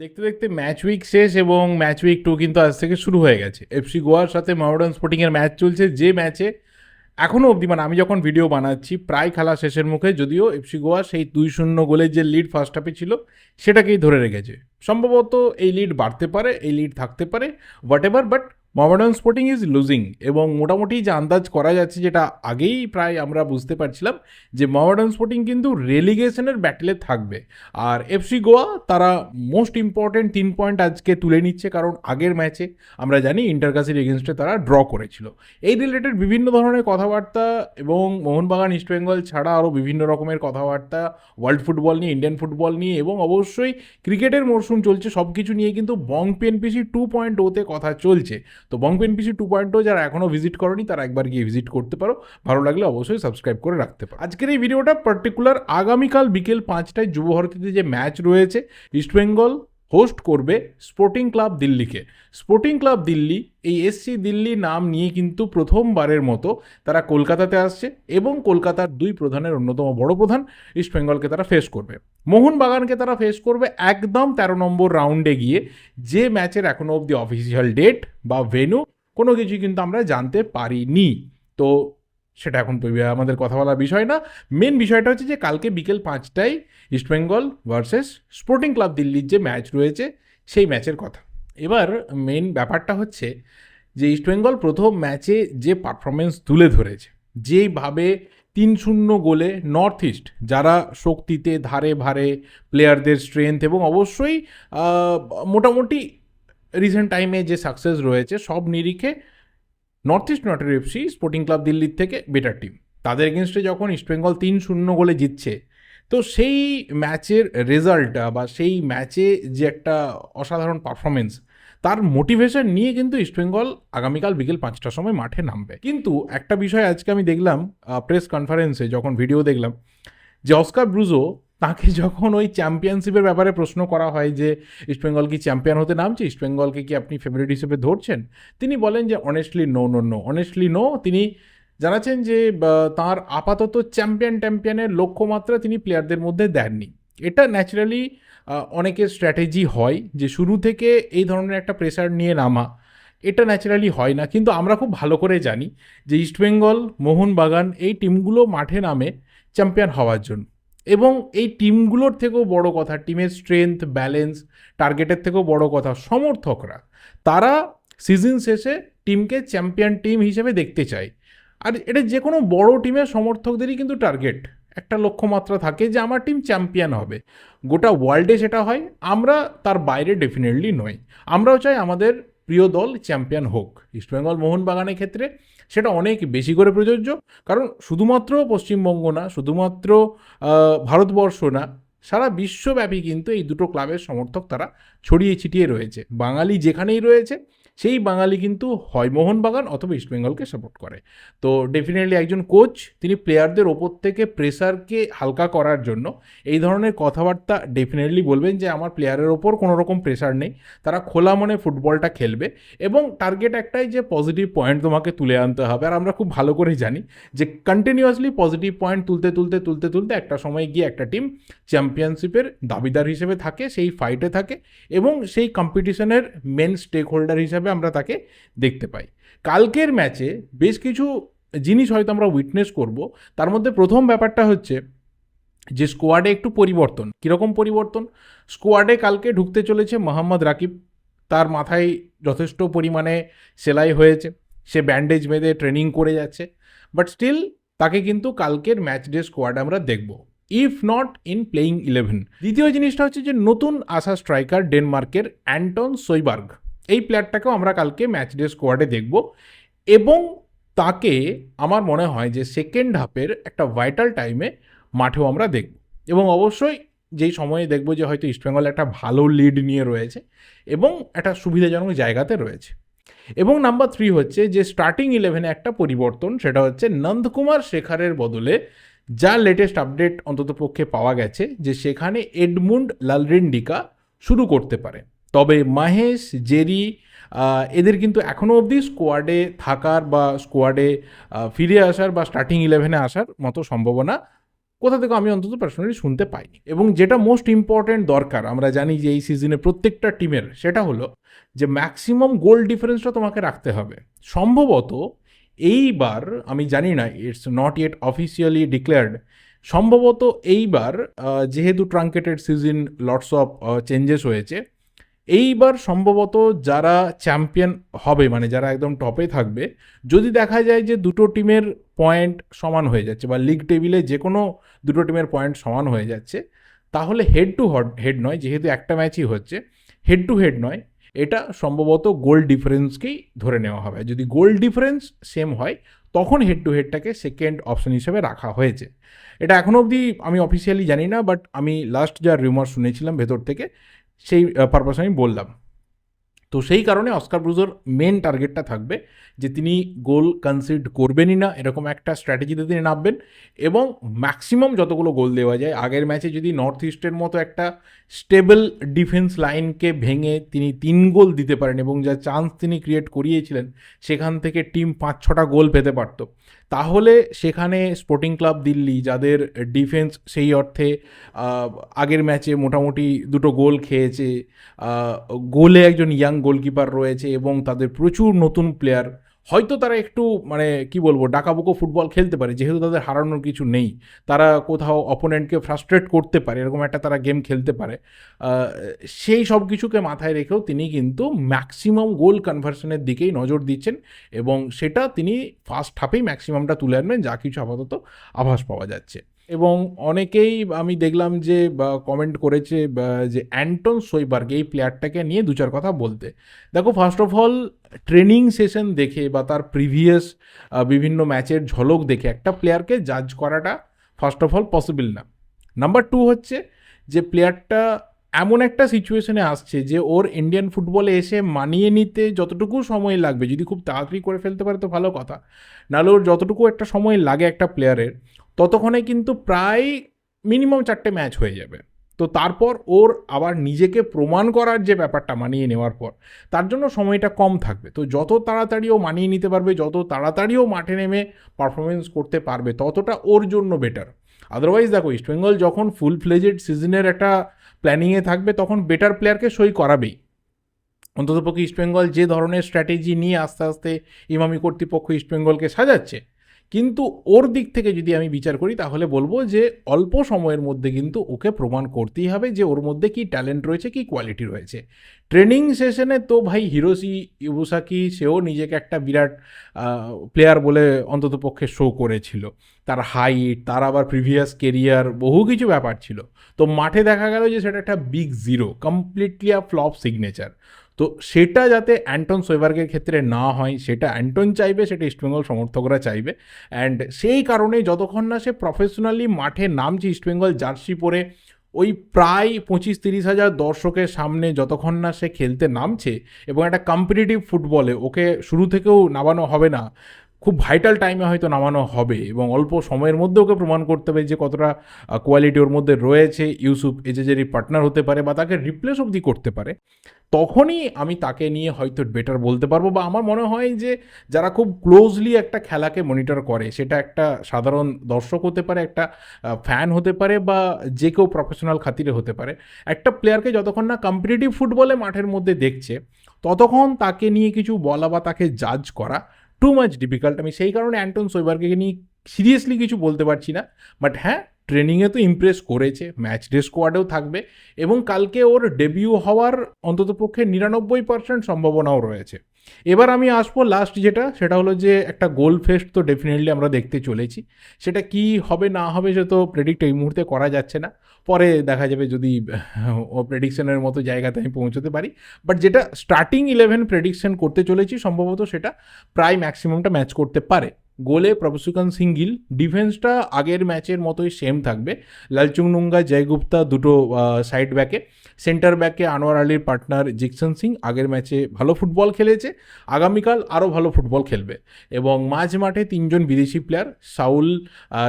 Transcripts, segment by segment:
দেখতে দেখতে match week শেষ এবং ম্যাচ উইক টু কিন্তু আজ থেকে শুরু হয়ে গেছে। এফসি গোয়ার সাথে মডার্ন স্পোর্টিংয়ের ম্যাচ চলছে। যে ম্যাচে এখনও অবধি মানে আমি যখন ভিডিও বানাচ্ছি, প্রায় খেলা শেষের মুখে যদিও এফসি গোয়া সেই দুই শূন্য গোলের যে লিড ফার্স্ট হাফে ছিল, সেটাকেই ধরে রেখেছে। সম্ভবত এই লিড বাড়তে পারে, এই লিড থাকতে পারে whatever but Mohammedan sporting is losing এবং মোটামুটি যে আন্দাজ করা যাচ্ছে যেটা আগেই প্রায় আমরা বুঝতে পারছিলাম যে মোহামেডান স্পোর্টিং কিন্তু রেলিগেশনের ব্যাটেলে থাকবে। আর এফসি গোয়া তারা মোস্ট ইম্পর্টেন্ট তিন পয়েন্ট আজকে তুলে নিচ্ছে কারণ আগের ম্যাচে আমরা জানি ইন্টারকাসির এগেনস্টে তারা ড্র করেছিল। এই রিলেটেড বিভিন্ন ধরনের কথাবার্তা এবং মোহনবাগান ইস্টবেঙ্গল ছাড়া আরও বিভিন্ন রকমের কথাবার্তা ওয়ার্ল্ড ফুটবল নিয়ে ইন্ডিয়ান ফুটবল নিয়ে এবং অবশ্যই ক্রিকেটের মরশুম চলছে সব কিছু নিয়ে কিন্তু বং পিএনপিসি টু পয়েন্ট ওতে কথা চলছে। তো Bong PNPC two point o যারা এখনও ভিজিট করনি, তারা একবার গিয়ে ভিজিট করতে পারো। ভালো লাগলে অবশ্যই সাবস্ক্রাইব করে রাখতে পারো। আজকের এই ভিডিওটা পার্টিকুলার আগামীকাল বিকেল পাঁচটায় যুবভারতীতে যে ম্যাচ রয়েছে ইস্টবেঙ্গল হোস্ট করবে স্পোর্টিং ক্লাব দিল্লিকে। স্পোর্টিং ক্লাব দিল্লি, এই এসসি দিল্লি নাম নিয়ে কিন্তু প্রথমবারের মতো তারা কলকাতাতে আসছে এবং কলকাতার দুই প্রধানের অন্যতম বড় প্রধান ইস্টবেঙ্গলকে তারা ফেস করবে। মোহনবাগানকে তারা ফেস করবে একদম তেরো নম্বর রাউন্ডে গিয়ে, যে ম্যাচের এখনও অবধি অফিসিয়াল ডেট বা ভেনু কোনো কিছু কিন্তু আমরা জানতে পারিনি। তো সেটা এখন আমাদের কথা বলার বিষয় না। মেন বিষয়টা হচ্ছে যে কালকে বিকেল পাঁচটায় ইস্টবেঙ্গল ভার্সেস স্পোর্টিং ক্লাব দিল্লির যে ম্যাচ রয়েছে, সেই ম্যাচের কথা। এবার মেন ব্যাপারটা হচ্ছে যে ইস্টবেঙ্গল প্রথম ম্যাচে যে পারফরমেন্স তুলে ধরেছে, যেইভাবে তিন শূন্য গোলে নর্থ ইস্ট যারা শক্তিতে ধারে ভারে প্লেয়ারদের স্ট্রেংথ এবং অবশ্যই মোটামুটি রিসেন্ট টাইমে যে সাকসেস রয়েছে, সব নিরিখে নর্থ ইস্ট নটের এফসি স্পোর্টিং ক্লাব দিল্লির থেকে বেটার টিম তাদের এগেনস্টে যখন ইস্টবেঙ্গল তিন শূন্য গোলে জিতছে, তো সেই ম্যাচের রেজাল্টটা বা সেই ম্যাচে যে একটা অসাধারণ পারফরমেন্স তার মোটিভেশন নিয়ে কিন্তু ইস্টবেঙ্গল আগামীকাল বিকেল পাঁচটার সময় মাঠে নামবে। কিন্তু একটা বিষয় আজকে আমি দেখলাম প্রেস কনফারেন্সে যখন ভিডিও দেখলাম, যে অস্কার ব্রুজো তাকে যখন ওই চ্যাম্পিয়নশিপের ব্যাপারে প্রশ্ন করা হয় যে ইস্টবেঙ্গল কি চ্যাম্পিয়ন হতে নামছে? ইস্টবেঙ্গলকে কি আপনি ফেভারিট হিসেবে ধরছেন? তিনি বলেন যে honestly no no no honestly no তিনি জানাচ্ছেন যে তার আপাতত চ্যাম্পিয়ন ট্যাম্পিয়নের লক্ষ্যমাত্রা তিনি প্লেয়ারদের মধ্যে দেননি। এটা ন্যাচারালি অনেকের স্ট্র্যাটেজি হয় যে, শুরু থেকে এই ধরনের একটা প্রেসার নিয়ে নামা। এটা ন্যাচারালি হয় না। কিন্তু আমরা খুব ভালো করে জানি যে ইস্টবেঙ্গল মোহনবাগান এই টিমগুলো মাঠে নামে চ্যাম্পিয়ন হওয়ার জন্য। এবং এই টিমগুলোর থেকেও বড় কথা, টিমের স্ট্রেংথ ব্যালেন্স টার্গেটের থেকেও বড় কথা, সমর্থকরা, তারা সিজন শেষে টিমকে চ্যাম্পিয়ন টিম হিসেবে দেখতে চায়। আর এটা যে কোনো বড় টিমের সমর্থকদেরই কিন্তু টার্গেট একটা লক্ষ্যমাত্রা থাকে যে আমার টিম চ্যাম্পিয়ন হবে। গোটা ওয়ার্ল্ডে সেটা হয়, আমরা তার বাইরে ডেফিনেটলি নই। আমরাও চাই আমাদের প্রিয় দল চ্যাম্পিয়ন হোক। ইস্টবেঙ্গল মোহনবাগানের ক্ষেত্রে সেটা অনেক বেশি করে প্রযোজ্য। কারণ শুধুমাত্র পশ্চিমবঙ্গ না, শুধুমাত্র ভারতবর্ষ না, সারা বিশ্বব্যাপী কিন্তু এই দুটো ক্লাবের সমর্থক তারা ছড়িয়ে ছিটিয়ে রয়েছে। বাঙালি যেখানেই রয়েছে সেই বাঙালি কিন্তু হয় মোহনবাগান অথবা ইস্টবেঙ্গলকে সাপোর্ট করে। তো ডেফিনেটলি একজন কোচ তিনি প্লেয়ারদের ওপর থেকে প্রেসারকে হালকা করার জন্য এই ধরনের কথাবার্তা ডেফিনেটলি বলবেন যে, আমার প্লেয়ারের ওপর কোনো রকম প্রেসার নেই। তারা খোলা মনে ফুটবলটা খেলবে। এবং টার্গেট একটাই যে পজিটিভ পয়েন্ট তোমাকে তুলে আনতে হবে। আর আমরা খুব ভালো করে জানি যে কন্টিনিউয়াসলি পজিটিভ পয়েন্ট তুলতে তুলতে তুলতে তুলতে একটা সময় গিয়ে একটা টিম চ্যাম্পিয়নশিপের দাবিদার হিসেবে থাকে, সেই ফাইটে থাকে এবং সেই কম্পিটিশনের মেন স্টেক হোল্ডার হিসাবে আমরা তাকে দেখতে পাই। কালকের ম্যাচে বেশ কিছু জিনিস হয়তো আমরা উইটনেস করব। তার মধ্যে প্রথম ব্যাপারটা হচ্ছে যে স্কোয়াডে একটু পরিবর্তন। কীরকম পরিবর্তন? স্কোয়াডে কালকে ঢুকতে চলেছে মোহাম্মদ রাকিব। তার মাথায় যথেষ্ট পরিমাণে সেলাই হয়েছে। সে ব্যান্ডেজ বেঁধে ট্রেনিং করে যাচ্ছে। বাট স্টিল তাকে কিন্তু কালকের ম্যাচ ডে স্কোয়াড আমরা দেখব। If not in playing eleven দ্বিতীয় জিনিসটা হচ্ছে যে নতুন আসা স্ট্রাইকার ডেনমার্কের অ্যান্টন সৈবার্গ এই প্লেয়ারটাকেও আমরা কালকে ম্যাচ ডে স্কোয়াডে দেখব। এবং তাকে আমার মনে হয় যে সেকেন্ড হাফের একটা ভাইটাল টাইমে মাঠেও আমরা দেখব। এবং অবশ্যই যেই সময়ে দেখব যে হয়তো ইস্টবেঙ্গল একটা ভালো লিড নিয়ে রয়েছে এবং একটা সুবিধাজনক জায়গাতে রয়েছে। এবং নাম্বার থ্রি হচ্ছে যে স্টার্টিং ইলেভেনে একটা পরিবর্তন, সেটা হচ্ছে নন্দকুমার শেখারের বদলে যা লেটেস্ট আপডেট অন্তত পক্ষে পাওয়া গেছে যে সেখানে এডমুন্ড লালরেন্ডিকা শুরু করতে পারে। তবে মাহেশ, জেরি এদের কিন্তু এখনও অবধি স্কোয়াডে থাকার বা স্কোয়াডে ফিরে আসার বা স্টার্টিং ইলেভেনে আসার মতো সম্ভাবনা কোথা থেকে আমি অন্তত পার্সোনালি শুনতে পাইনি। এবং যেটা মোস্ট ইম্পর্ট্যান্ট দরকার, আমরা জানি যে এই সিজনে প্রত্যেকটা টিমের সেটা হলো যে ম্যাক্সিমাম গোল ডিফারেন্সটা তোমাকে রাখতে হবে। সম্ভবত এইবার, আমি জানি না it's not yet officially declared সম্ভবত এইবার যেহেতু truncated season lots of changes হয়েছে এইবার সম্ভবত যারা চ্যাম্পিয়ন হবে মানে যারা একদম টপে থাকবে, যদি দেখা যায় যে দুটো টিমের পয়েন্ট সমান হয়ে যাচ্ছে বা লিগ টেবিলে যে কোনো দুটো টিমের পয়েন্ট সমান হয়ে যাচ্ছে, তাহলে হেড টু হেড নয়, যেহেতু একটা ম্যাচই হচ্ছে হেড টু হেড নয়, এটা সম্ভবত গোল ডিফারেন্সকেই ধরে নেওয়া হবে। যদি গোল ডিফারেন্স সেম হয়, তখন হেড টু হেডটাকে সেকেন্ড অপশন হিসেবে রাখা হয়েছে। এটা এখনও অবধি আমি অফিসিয়ালি জানি না বাট আমি লাস্ট যা রিউমার শুনেছিলাম ভেতর থেকে সেই পারপাস আমি বললাম। তো সেই কারণে অস্কার ব্রুজোর মেন টার্গেটটা থাকবে যে তিনি গোল কনসিড করবেনই না, এরকম একটা স্ট্র্যাটেজিতে তিনি নামবেন এবং ম্যাক্সিমাম যতগুলো গোল দেওয়া যায়, আগের ম্যাচে যদি নর্থ ইস্টের মতো একটা স্টেবল ডিফেন্স লাইনকে ভেঙে তিনি তিন গোল দিতে পারেন এবং যা চান্স তিনি ক্রিয়েট করিয়েছিলেন, সেখান থেকে টিম পাঁচ ছটা গোল পেতে পারত। তাহলে সেখানে স্পোর্টিং ক্লাব দিল্লি, যাদের ডিফেন্স সেই অর্থে আগের ম্যাচে মোটামুটি দুটো গোল খেয়েছে গোলে একজন ইয়াং গোলকিপার রয়েছে এবং তাদের প্রচুর নতুন প্লেয়ার হয়তো তারা একটু মানে কি বলব, ডাকাবুকো ফুটবল খেলতে পারে, যেহেতু তাদের হারানোর কিছু নেই। তারা কোথাও অপোনেন্টকে ফ্রাস্ট্রেট করতে পারে, এরকম একটা তারা গেম খেলতে পারে। সেই সব কিছুকে মাথায় রেখেও তিনি কিন্তু ম্যাক্সিমাম গোল কনভার্সনের দিকেই নজর দিচ্ছেন এবং সেটা তিনি ফার্স্ট হাফেই ম্যাক্সিমামটা তুলে আনবেন, যা কিছু আপাতত আভাস পাওয়া যাচ্ছে। এবং অনেকেই আমি দেখলাম যে কমেন্ট করেছে যে অ্যান্টন সোইবার্গ এই প্লেয়ারটাকে নিয়ে দু চার কথা বলতে। দেখো first of all training session দেখে বা তার প্রিভিয়াস বিভিন্ন ম্যাচের ঝলক দেখে একটা প্লেয়ারকে জাজ করাটা ফার্স্ট অফ অল পসিবল না। নাম্বার টু হচ্ছে যে প্লেয়ারটা এমন একটা সিচুয়েশনে আসছে যে, ওর ইন্ডিয়ান ফুটবলে এসে মানিয়ে নিতে যতটুকু সময় লাগবে, যদি খুব তাড়াতাড়ি করে ফেলতে পারে তো ভালো কথা। নাহলে ওর যতটুকু একটা সময় লাগে একটা প্লেয়ারের ততক্ষণে কিন্তু প্রায় মিনিমাম চারটে ম্যাচ হয়ে যাবে। তো তারপর ওর আবার নিজেকে প্রমাণ করার যে ব্যাপারটা মানিয়ে নেওয়ার পর, তার জন্য সময়টা কম থাকবে। তো যত তাড়াতাড়ি ও মানিয়ে নিতে পারবে, যত তাড়াতাড়ি ও মাঠে নেমে পারফরমেন্স করতে পারবে, ততটা ওর জন্য বেটার আদারওয়াইজ দেখো ইস্টবেঙ্গল যখন ফুল ফ্লেজেড সিজনের একটা প্ল্যানিংয়ে থাকবে, তখন বেটার প্লেয়ারকে সই করাবেই। অন্ততপক্ষে ইস্টবেঙ্গল যে ধরনের স্ট্র্যাটেজি নিয়ে আস্তে আস্তে ইমামি কর্তৃপক্ষ ইস্টবেঙ্গলকে সাজাচ্ছে কিন্তু ওর দিক থেকে যদি আমি বিচার করি, তাহলে বলব যে অল্প সময়ের মধ্যে কিন্তু ওকে প্রমাণ করতেই হবে যে ওর মধ্যে কি ট্যালেন্ট রয়েছে, কি কোয়ালিটি রয়েছে। ট্রেনিং সেশনে তো ভাই হিরোসি ইবুসাকি, সেও নিজেকে একটা বিরাট প্লেয়ার বলে অন্ততপক্ষে শো করেছিল। তার হাইট তার আবার প্রিভিয়াস কেরিয়ার বহু কিছু ব্যাপার ছিল। তো মাঠে দেখা গেল যে সেটা একটা big zero completely a flop signature তো সেটা যাতে অ্যান্টন সোয়েবার্গের ক্ষেত্রে না হয়, সেটা অ্যান্টন চাইবে, সেটা ইস্টবেঙ্গল সমর্থকরা চাইবে। অ্যান্ড সেই কারণে যতক্ষণ না সে প্রফেশনালি মাঠে নামছে ইস্টবেঙ্গল জার্সি পরে, ওই প্রায় পঁচিশ তিরিশ হাজার দর্শকের সামনে যতক্ষণ না সে খেলতে নামছে এবং একটা কম্পিটিটিভ ফুটবলে ওকে শুরু থেকেও নামানো হবে না খুব ভাইটাল টাইমে হয়তো নামানো হবে এবং অল্প সময়ের মধ্যে ওকে প্রমাণ করতে হবে যে কতটা কোয়ালিটি ওর মধ্যে রয়েছে, ইউসুফ এজেজেরি পার্টনার হতে পারে বা তাকে রিপ্লেস অবধি করতে পারে। তখনই আমি তাকে নিয়ে হয়তো বেটার বলতে পারব বা আমার মনে হয় যে যারা খুব ক্লোজলি একটা খেলাকে মনিটর করে, সেটা একটা সাধারণ দর্শক হতে পারে, একটা ফ্যান হতে পারে বা যে কেউ প্রফেশনাল খাতিরে হতে পারে। একটা প্লেয়ারকে যতক্ষণ না কম্পিটিটিভ ফুটবলে মাঠের মধ্যে দেখছে, ততক্ষণ তাকে নিয়ে কিছু বলা বা তাকে জাজ করা টু মাচ ডিফিকাল্ট আমি সেই কারণে অ্যান্টন সোইবার্গকে নিয়ে সিরিয়াসলি কিছু বলতে পারছি না বাট হ্যাঁ ট্রেনিংয়ে তো ইমপ্রেস করেছে ম্যাচ ডে স্কোয়াডেও থাকবে, এবং কালকে ওর ডেবিউ হওয়ার অন্ততপক্ষে নিরানব্বই পার্সেন্ট সম্ভাবনাও রয়েছে। এবার আমি আসব লাস্ট যেটা, সেটা হলো যে একটা গোল ফেস্ট তো ডেফিনেটলি আমরা দেখতে চলেছি। সেটা কি হবে, না হবে, সে তো প্রেডিক্ট এই মুহূর্তে করা যাচ্ছে না। পরে দেখা যাবে যদি, ও প্রেডিকশনের মতো জায়গাতে আমি পৌঁছতে পারি। বাট যেটা স্টার্টিং ইলেভেন প্রেডিকশন করতে চলেছি, সম্ভবত সেটা প্রায় ম্যাক্সিমামটা ম্যাচ করতে পারে। গোলে প্রভসুকান সিঙ্গিল, ডিফেন্সটা আগের ম্যাচের মতোই সেম থাকবে। লালচুং নুঙ্গা, জয়গুপ্তা দুটো সাইড ব্যাকে সেন্টার ব্যাকে আনোয়ার আলীর পার্টনার জিকসন সিং আগের ম্যাচে ভালো ফুটবল খেলেছে। আগামীকাল আরও ভালো ফুটবল খেলবে। এবং মাঝ মাঠে তিনজন বিদেশি প্লেয়ার সাউল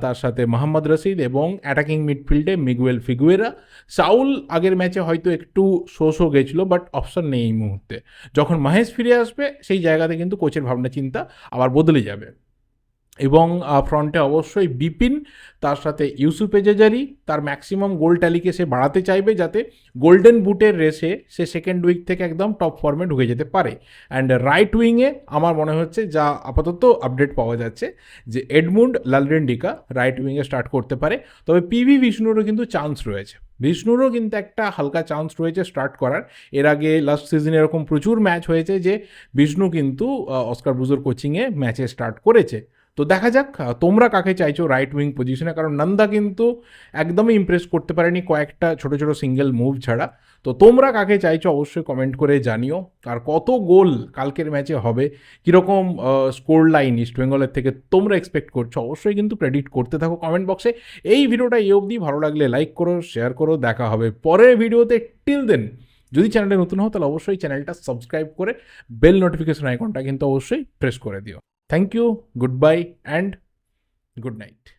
তার সাথে মোহাম্মদ রশিদ এবং অ্যাটাকিং মিডফিল্ডে মিগুয়েল ফিগুয়েরা। সাউল আগের ম্যাচে হয়তো একটু শো শো গেছিল বাট অপশন নেই এই মুহূর্তে। যখন মাহেশ ফিরে আসবে, সেই জায়গাতে কিন্তু কোচের ভাবনা চিন্তা আবার বদলে যাবে। এবং ফ্রন্টে অবশ্যই বিপিন, তার সাথে ইউসুফ এজেজারি, তার ম্যাক্সিমাম গোল ট্যালিকে সে বাড়াতে চাইবে যাতে গোল্ডেন বুটের রেসে সে সেকেন্ড উইক থেকে একদম টপ ফর্মে ঢুকে যেতে পারে। অ্যান্ড রাইট উইংয়ে আমার মনে হচ্ছে যা আপাতত আপডেট পাওয়া যাচ্ছে যে এডমুন্ড লালরেন্ডিকা রাইট উইংয়ে স্টার্ট করতে পারে। তবে পিভি বিষ্ণুরও কিন্তু চান্স রয়েছে। বিষ্ণুরও কিন্তু একটা হালকা চান্স রয়েছে স্টার্ট করার। এর আগে লাস্ট সিজনে এরকম প্রচুর ম্যাচ হয়েছে যে বিষ্ণু কিন্তু অস্কার বুজোর কোচিংয়ে ম্যাচে স্টার্ট করেছে। তো দেখা যাক তোমরা কাকে চাইছো রাইট উইং পজিশনে কারণ নন্দা কিন্তু একদমই ইমপ্রেস করতে পারেনি কয়েকটা ছোট ছোট সিঙ্গেল মুভ ছাড়া। তো তোমরা কাকে চাইছো অবশ্যই কমেন্ট করে জানিও। আর কত গোল কালকের ম্যাচে হবে? কীরকম স্কোর লাইন ইস্ট বেঙ্গলের থেকে তোমরা এক্সপেক্ট করছ? অবশ্যই কিন্তু প্রেডিক্ট করতে থাকো কমেন্ট বক্সে এই ভিডিওটা এই অবধি। ভালো লাগলে লাইক করো শেয়ার করো। দেখা হবে পরের ভিডিওতে। টিল দেন যদি চ্যানেলে নতুন হও, তাহলে অবশ্যই চ্যানেলটা সাবস্ক্রাইব করে বেল নোটিফিকেশন আইকনটা কিন্তু অবশ্যই প্রেস করে দিও। Thank you, goodbye, and good night.